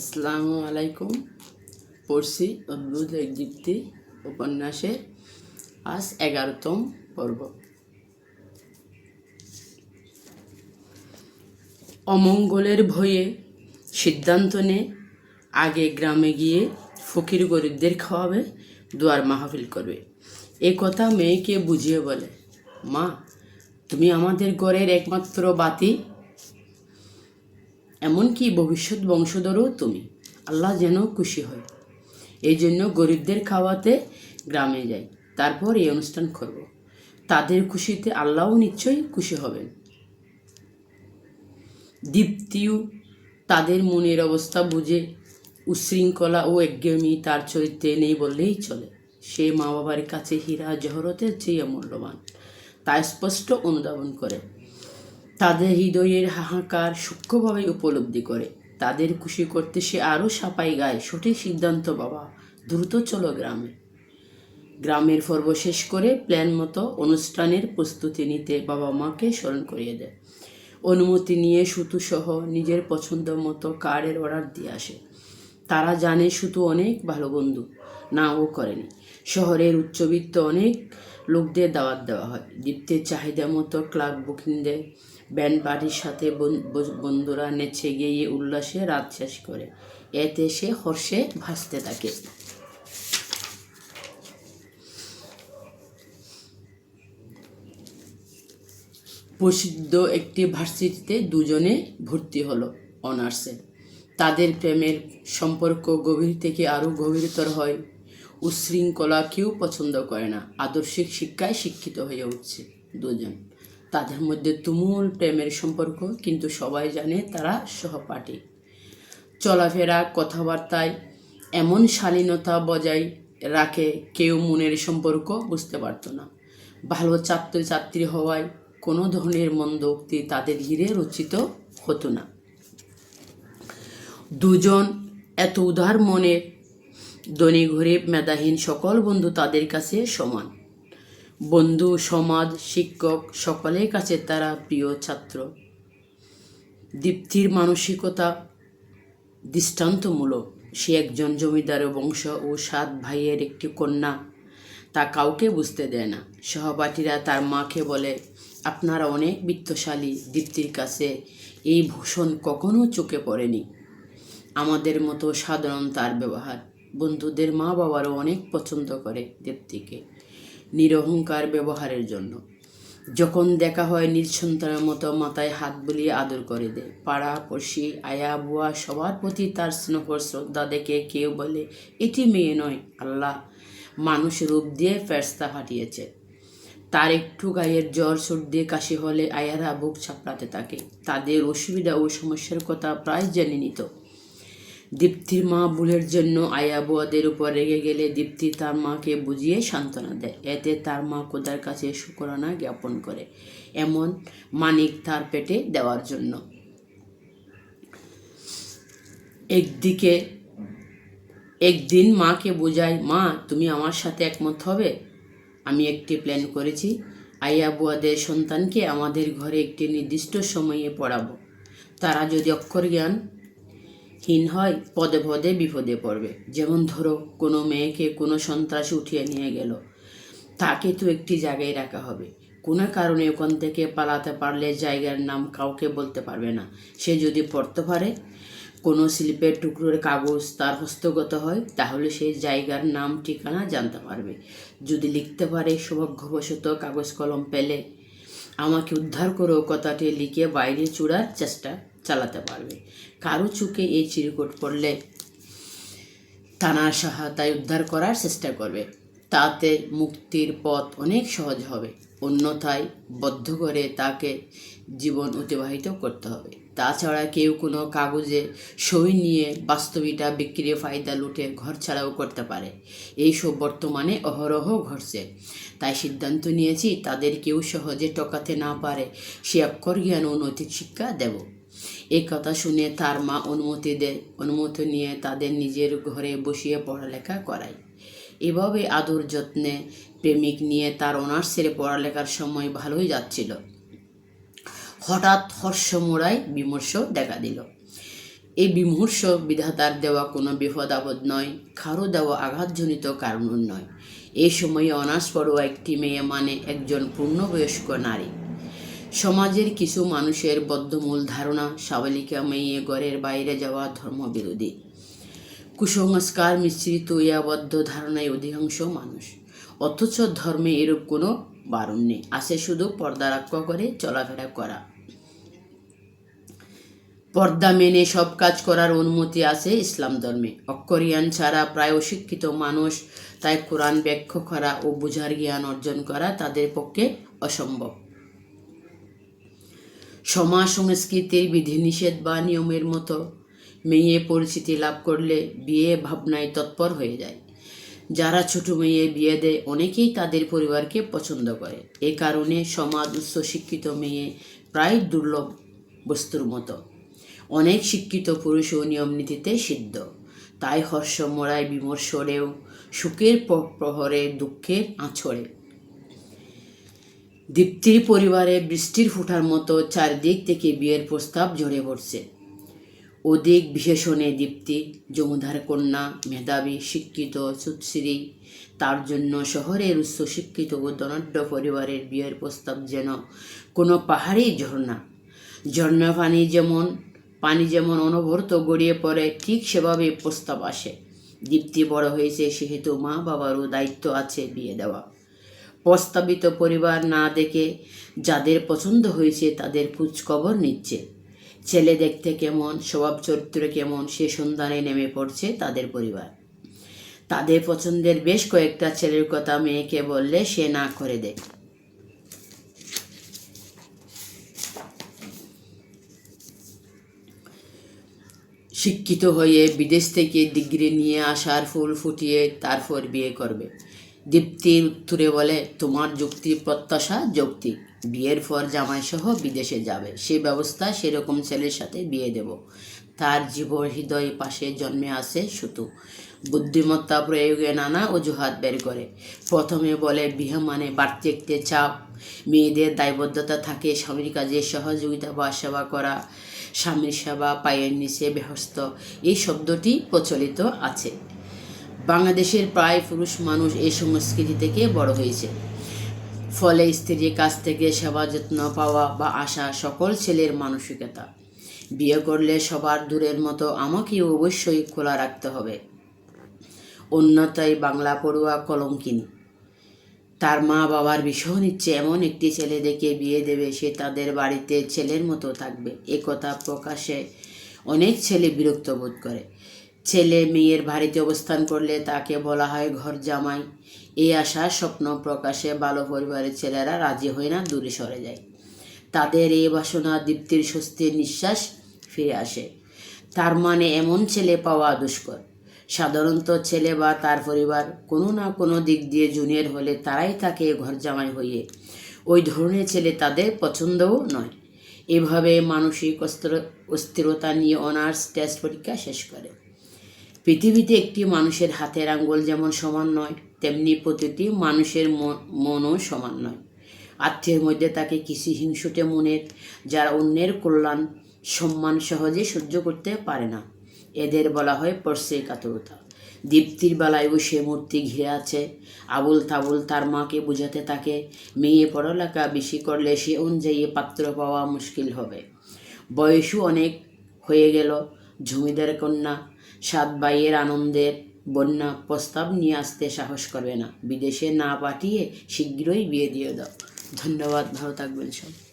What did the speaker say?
আসসালামু আলাইকুম। পড়ছি অদ্ভুত এক দীপ্তি উপন্যাসের আজ এগারোতম পর্ব। অমঙ্গলের ভয়ে সিদ্ধান্ত নে, আগে গ্রামে গিয়ে ফকির গরিবদের খাওয়াবে, দুয়ার মাহফিল করবে। এ কথা মেয়েকে বুঝিয়ে বলে, মা, তুমি আমাদের ঘরের একমাত্র বাতি এমনকি ভবিষ্যৎ বংশধরও তুমি। আল্লাহ যেন খুশি হয়। এই জন্য গরিবদের খাওয়াতে গ্রামে যাই। তারপর এই অনুষ্ঠান করব। তাদের খুশিতে আল্লাহও নিশ্চয়ই খুশি হবেন। দীপ্তিও তাদের মনের অবস্থা বুঝে উশৃঙ্খলা ও একঘেয়েমি তার চরিত্রে নেই বললেই চলে। সে মা বাবার কাছে হীরা জহরতের চেয়ে মূল্যবান তা স্পষ্ট অনুধাবন করে। তাদের হৃদয়ের হাহাকার সূক্ষ্মভাবে উপলব্ধি করে। তাদের খুশি করতে সে আরও সাপাই গায়, সঠিক সিদ্ধান্ত বাবা, দ্রুত চলো গ্রামে। গ্রামের পর্ব শেষ করে প্ল্যান মতো অনুষ্ঠানের প্রস্তুতি নিতে বাবা মাকে স্মরণ করিয়ে দেয়। অনুমতি নিয়ে সুতুসহ নিজের পছন্দ মতো কার্ডের অর্ডার দিয়ে আসে। তারা জানে সুতু অনেক ভালো বন্ধু, না ও করেনি। শহরের উচ্চবিত্ত অনেক লোকদের দাওয়াত দেওয়া হয়। দীপ্তের চাহিদা মতো ক্লাব বুকিং দেয়। ব্যান্ড পার্টির সাথে বন্ধুরা নেচে গিয়ে উল্লাসে রাত শেষ করে। এতে সে হর্ষে ভাসতে থাকে। প্রসিদ্ধ একটি ভার্সিটিতে দুজনে ভর্তি হলো অনার্সে। তাদের প্রেমের সম্পর্ক গভীর থেকে আরও গভীরতর হয়। উশৃঙ্খলা কেউ পছন্দ করে না। আদর্শিক শিক্ষায় শিক্ষিত হয়ে উঠছে দুজন। তাদের মধ্যে তুমুল প্রেমের সম্পর্ক, কিন্তু সবাই জানে তারা সহপাঠী। চলাফেরা, কথাবার্তায় এমন শালীনতা বজায় রাখে কেউ মনের সম্পর্ক বুঝতে পারতো না। ভালো ছাত্রছাত্রী হওয়ায় কোনো ধরনের মন্দ উক্তি তাদের ঘিরে রচিত হতো না। দুজন এত উদার মনের ধনী গরিব, মেধাহীন সকল বন্ধু তাদের কাছে সমান। বন্ধু, সমাজ, শিক্ষক সকলের কাছে তারা প্রিয় ছাত্র। দীপ্তির মানসিকতা দৃষ্টান্তমূলক। সে একজন জমিদার বংশ ও সাত ভাইয়ের একটি কন্যা। তা কাউকে বুঝতে দেয় না। সহপাঠীরা তার মাকে বলে, আপনারা অনেক বিত্তশালী, দীপ্তির কাছে এই ভূষণ কখনো চোখে পড়েনি। আমাদের মতো সাধারণ তার ব্যবহার। বন্ধুদের মা বাবারও অনেক পছন্দ করে দীপ্তিকে নিরহংকার ব্যবহারের জন্য। যখন দেখা হয় নিজ সন্তানের মতো মাথায় হাত বুলিয়ে আদর করে দেয়, পাড়া, পড়শি, আয়া, বুয়া, সবার প্রতি তার স্নেহ শ্রদ্ধা দেখে কেউ বলে, এটি মেয়ে নয়, আল্লাহ মানুষ রূপ দিয়ে ফেরস্তা ফাটিয়েছে তার একটু গায়ের জ্বর, সর্দি, কাশি হলে আয়ারা বুক ছাপড়াতে থাকে। তাদের অসুবিধা ও সমস্যার কথা প্রায় জেনে নিত। দীপ্তির মা ভুলের জন্য আয়া বুয়াদের উপর রেগে গেলে দীপ্তি তার মাকে বুঝিয়ে সান্ত্বনা দেয়। এতে তার মা খোদার কাছে শুকরানা জ্ঞাপন করে। এমন মানিক তার পেটে দেওয়ার জন্য। একদিকে, একদিন মাকে বোঝায়, মা, তুমি আমার সাথে একমত হবে? আমি একটি প্ল্যান করেছি। আইয়া বুয়াদের সন্তানকে আমাদের ঘরে একটি নির্দিষ্ট সময়ে পড়াবো। তারা যদি অক্ষর জ্ঞান হীন হয়, পদে পদে বিপদে পড়বে। যেমন ধরো, কোনো মেয়েকে কোনো সন্ত্রাসী উঠিয়ে নিয়ে গেল। তাকে তো একটি জায়গায় রাখা হবে। কোনো কারণে ওখান থেকে পালাতে পারলে জায়গার নাম কাউকে বলতে পারবে না। সে যদি পড়তে পারে, কোনো শিল্পের টুকরোর কাগজ তার হস্তগত হয়, তাহলে সেই জায়গার নাম, ঠিকানা জানতে পারবে। যদি লিখতে পারে, সৌভাগ্যবশত কাগজ কলম পেলে। আমাকে উদ্ধার করো কথাটি লিখে বাইরে চূড়ার চেষ্টা চালাতে পারবে। কারও চুকে এই চিরকুট পড়লে থানার সহায়তায় উদ্ধার করার চেষ্টা করবে। তাতে মুক্তির পথ অনেক সহজ হবে। অন্যথায় বদ্ধ করে তাকে জীবন অতিবাহিত করতে হবে। তাছাড়া কেউ কোনো কাগজে সই নিয়ে বাস্তবিটা বিক্রি ফায়দা লুটে ঘর ছাড়াও করতে পারে। এইসব বর্তমানে অহরহ ঘটছে। তাই সিদ্ধান্ত নিয়েছি, তাদের কেউ সহজে টকাতে না পারে সে অক্ষর জ্ঞান ও নৈতিক শিক্ষা দেব। এই কথা শুনে তার মা অনুমতি দেয় অনুমতি নিয়ে তাদের নিজের ঘরে বসিয়ে পড়ালেখা করায়। এভাবে আদর যত্নে প্রেমিক নিয়ে তার অনার্সের পড়ালেখার সময় ভালোই যাচ্ছিল। হঠাৎ হর্ষমোড়ায় বিমর্ষ দেখা দিল। এই বিমর্ষ বিধাতার দেওয়া কোনো বিপদ আপদ নয়, কারও দেওয়া আঘাতজনিত কারণ নয়। এই সময়ে অনার্স পড়ুয়া একটি মেয়ে মানে একজন পূর্ণবয়স্ক নারী। সমাজের কিছু মানুষের বদ্ধমূল ধারণা সাবালিকা মেয়ে ঘরের বাইরে যাওয়া ধর্মবিরোধী। কুসংস্কার মিশ্রিত ইয়াবদ্ধ ধারণায় অধিকাংশ মানুষ। অথচ ধর্মে এরূপ কোনো বারণ নেই। আছে শুধু পর্দা রক্ষা করে চলাফেরা করা। পর্দা মেনে সব কাজ করার অনুমতি আছে ইসলাম ধর্মে। অক্ষরিয়ান ছাড়া প্রায় অশিক্ষিত মানুষ তাই কোরআন ব্যাখ্যা করা ও বোঝার জ্ঞান অর্জন করা তাদের পক্ষে অসম্ভব। সমাজ সংস্কৃতির বিধিনিষেধ বা নিয়মের মতো মেয়ে পরিচিতি লাভ করলে বিয়ে ভাবনায় তৎপর হয়ে যায়। যারা ছোট মেয়ে বিয়ে দেয়, অনেকেই তাদের পরিবারকে পছন্দ করে। এ কারণে সমাজ উচ্চ শিক্ষিত মেয়ে প্রায় দুর্লভ বস্তুর মতো। অনেক শিক্ষিত পুরুষও নিয়ম নীতিতে সিদ্ধ। তাই হর্ষ মরায় বিমর্ষরেও সুখের প্রহরে দুঃখের আঁচড়ে। দীপ্তির পরিবারে বৃষ্টির ফোঁটার মতো চারদিক থেকে বিয়ের প্রস্তাব ঝরে পড়ছে। অধিক বিশেষণে দীপ্তি জমুধার কন্যা, মেধাবী, শিক্ষিত, সুশ্রী, তার জন্য শহরের উচ্চ শিক্ষিত ও ধনাঢ্য পরিবারের বিয়ের প্রস্তাব যেন কোনো পাহাড়ি ঝর্ণা ঝর্ণা পানি যেমন পানি যেমন অনবরত গড়িয়ে পড়ে, ঠিক সেভাবে প্রস্তাব আসে। দীপ্তি বড় হয়েছে, সেহেতু মা বাবারও দায়িত্ব আছে বিয়ে দেওয়া। প্রস্তাবিত পরিবার না দেখে যাদের পছন্দ হয়েছে তাদের খোঁজখবর নিচ্ছে। ছেলে দেখতে কেমন, স্বভাব চরিত্র কেমন, সে সন্ধানে নেমে পড়ছে তাদের পরিবার। তাদের পছন্দের বেশ কয়েকটা ছেলের কথা মেয়েকে বললে সে না করে দেয়। শিক্ষিত হয়ে বিদেশ থেকে ডিগ্রি নিয়ে আসার ফুল ফুটিয়ে তারপর বিয়ে করবে। দীপ্তির উত্তরে বলে, তোমার যুক্তি, প্রত্যাশা যৌক্তিক বিয়ের পর জামাইসহ বিদেশে যাবে। সে ব্যবস্থা সেরকম ছেলের সাথে বিয়ে দেব। তার জীব হৃদয় পাশে জন্মে আসে শুধু বুদ্ধিমত্তা প্রয়োগে নানা অজুহাত বের করে। প্রথমে বলে, বিয়ে মানে বাড়তি একটি চাপ। মেয়েদের দায়বদ্ধতা থাকে, স্বামীর কাজে সহযোগিতা বা সেবা করা, স্বামীর সেবা পায়ের নিচে বেহস্ত এই শব্দটি প্রচলিত আছে। বাংলাদেশের প্রায় পুরুষ মানুষ এই সংস্কৃতি থেকে বড় হয়েছে। ফলে স্ত্রীর কাছ থেকে সেবা যত্ন পাওয়া বা আশা সকল ছেলের মানসিকতা। বিয়ে করলে সবার দূরের মতো আমাকেও অবশ্যই খোলা রাখতে হবে। অন্যতায় বাংলা পড়ুয়া কলঙ্কিনী। তার মা বাবার বিষয় নিচ্ছে এমন একটি ছেলে দেখে বিয়ে দেবে, সে তাদের বাড়িতে ছেলের মতো থাকবে। এ কথা প্রকাশে অনেক ছেলে বিরক্ত বোধ করে। ছেলে মেয়ের বাড়িতে অবস্থান করলে তাকে বলা হয় ঘর জামাই। এই আশা স্বপ্ন প্রকাশে ভালো পরিবারের ছেলেরা রাজি হয় না দূরে সরে যায়। তাদের এই বাসনা দীপ্তির স্বস্তির নিঃশ্বাস ফিরে আসে। তার মানে এমন ছেলে পাওয়া দুষ্কর। সাধারণত ছেলে বা তার পরিবার কোনো না কোনো দিক দিয়ে জুনিয়র হলে তারাই তাকে ঘর জামাই হইয়ে ওই ধরনের ছেলে তাদের পছন্দও নয়। এভাবে মানসিক অস্থির- অস্থিরতা নিয়ে অনার্স টেস্ট পরীক্ষা শেষ করে। পৃথিবীতে একটি মানুষের হাতের আঙ্গুল যেমন সমান নয়, তেমনি প্রতিটি মানুষের মন- মনও সমান নয়। আত্মীয়ের মধ্যে তাকে কিছু হিংসুটে মনের, যারা অন্যের কল্যাণ, সম্মান সহজে সহ্য করতে পারে না। এদের বলা হয় পরশে কাতরতা। দীপ্তির বেলায়ও সে মূর্তি ঘিরে আছে। আবুল তাবুল তার মাকে বোঝাতে থাকে, মেয়ে পড়ালেখা বেশি করলে সে অনুযায়ী পাত্র পাওয়া মুশকিল হবে। বয়সও অনেক হয়ে গেল, জমিদার কন্যা সাত ভাইয়ের আনন্দের বন্যা প্রস্তাব নিয়ে আসতে সাহস করবে না। বিদেশে না পাঠিয়ে শীঘ্রই বিয়ে দিয়ে দাও। ধন্যবাদ, ভালো থাকবেন সব।